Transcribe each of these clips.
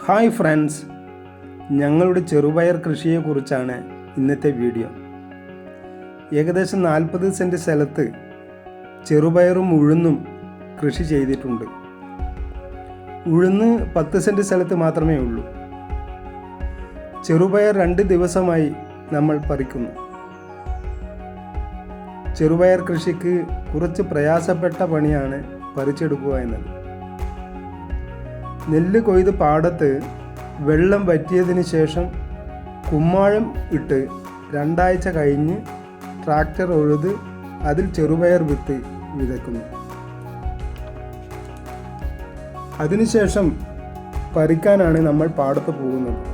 Hi friends. ഞങ്ങളുടെ ചെറുപയർ കൃഷിയെക്കുറിച്ചാണ് ഇന്നത്തെ വീഡിയോ. ഏകദേശം നാൽപ്പത് സെന്റ് സ്ഥലത്ത് ചെറുപയറും ഉഴുന്നും കൃഷി ചെയ്തിട്ടുണ്ട്. ഉഴുന്ന് പത്ത് സെന്റ് സ്ഥലത്ത് മാത്രമേ ഉള്ളൂ. ചെറുപയർ രണ്ട് ദിവസമായി നമ്മൾ പറിക്കുന്നു. ചെറുപയർ കൃഷിക്ക് കുറച്ച് പ്രയാസപ്പെട്ട പണിയാണ് പറിച്ചെടുക്കുക എന്നത്. നെല്ല് കൊയ്ത് പാടത്ത് വെള്ളം വറ്റിയതിന് ശേഷം കുമ്മാഴം ഇട്ട് രണ്ടാഴ്ച കഴിഞ്ഞ് ട്രാക്ടർ ഉഴുത് അതിൽ ചെറുപയർ വിത്ത് വിതയ്ക്കുന്നു. അതിനുശേഷം പറിക്കാനാണ് നമ്മൾ പാടത്ത് പോകുന്നത്.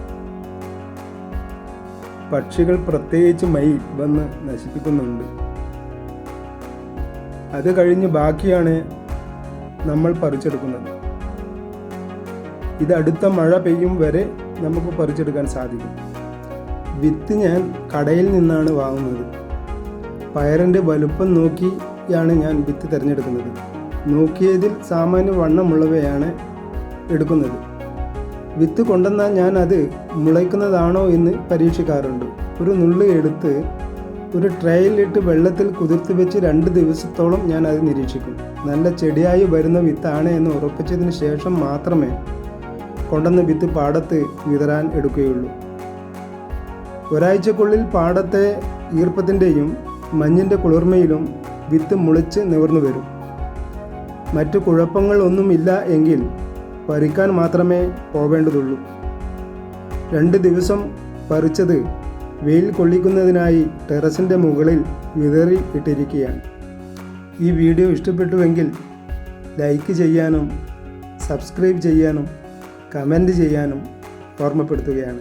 പക്ഷികൾ പ്രത്യേകിച്ച് മയിൽ വന്ന് നശിപ്പിക്കുന്നുണ്ട്. അത് കഴിഞ്ഞ് ബാക്കിയാണ് നമ്മൾ പറിച്ചെടുക്കുന്നത്. ഇത് അടുത്ത മഴ പെയ്യും വരെ നമുക്ക് പറിച്ചെടുക്കാൻ സാധിക്കും. വിത്ത് ഞാൻ കടയിൽ നിന്നാണ് വാങ്ങുന്നത്. പയറിന്റെ വലുപ്പം നോക്കിയാണ് ഞാൻ വിത്ത് തിരഞ്ഞെടുക്കുന്നത്. നോക്കിയതിൽ സാമാന്യ വണ്ണമുള്ളവയാണ് എടുക്കുന്നത്. വിത്ത് കൊണ്ടുവന്നാൽ ഞാൻ അത് മുളയ്ക്കുന്നതാണോ എന്ന് പരീക്ഷിക്കാറുണ്ട്. ഒരു നുള്ളി എടുത്ത് ഒരു ട്രേയിലിട്ട് വെള്ളത്തിൽ കുതിർത്ത് വെച്ച് രണ്ട് ദിവസത്തോളം ഞാൻ അത് നിരീക്ഷിക്കും. നല്ല ചെടിയായി വരുന്ന വിത്താണ് എന്ന് ഉറപ്പിച്ചതിന് ശേഷം മാത്രമേ കൊണ്ടുവന്ന വിത്ത് പാടത്ത് വിതരാൻ എടുക്കുകയുള്ളൂ. ഒരാഴ്ചക്കുള്ളിൽ പാടത്തെ ഈർപ്പത്തിന്റെയും മഞ്ഞിന്റെ കുളിർമയിലും വിത്ത് മുളിച്ച് നിവർന്നു വരും. മറ്റു കുഴപ്പങ്ങൾ ഒന്നുമില്ല എങ്കിൽ പറിക്കാൻ മാത്രമേ പോവേണ്ടതുള്ളൂ. രണ്ട് ദിവസം പറിച്ചത് വെയിൽ കൊള്ളിക്കുന്നതിനായി ടെറസിന്റെ മുകളിൽ വിതറി ഇട്ടിരിക്കുകയാണ്. ഈ വീഡിയോ ഇഷ്ടപ്പെട്ടുവെങ്കിൽ ലൈക്ക് ചെയ്യാനും സബ്സ്ക്രൈബ് ചെയ്യാനും കമന്റ് ചെയ്യാനും ഓർമ്മപ്പെടുത്തുകയാണ്.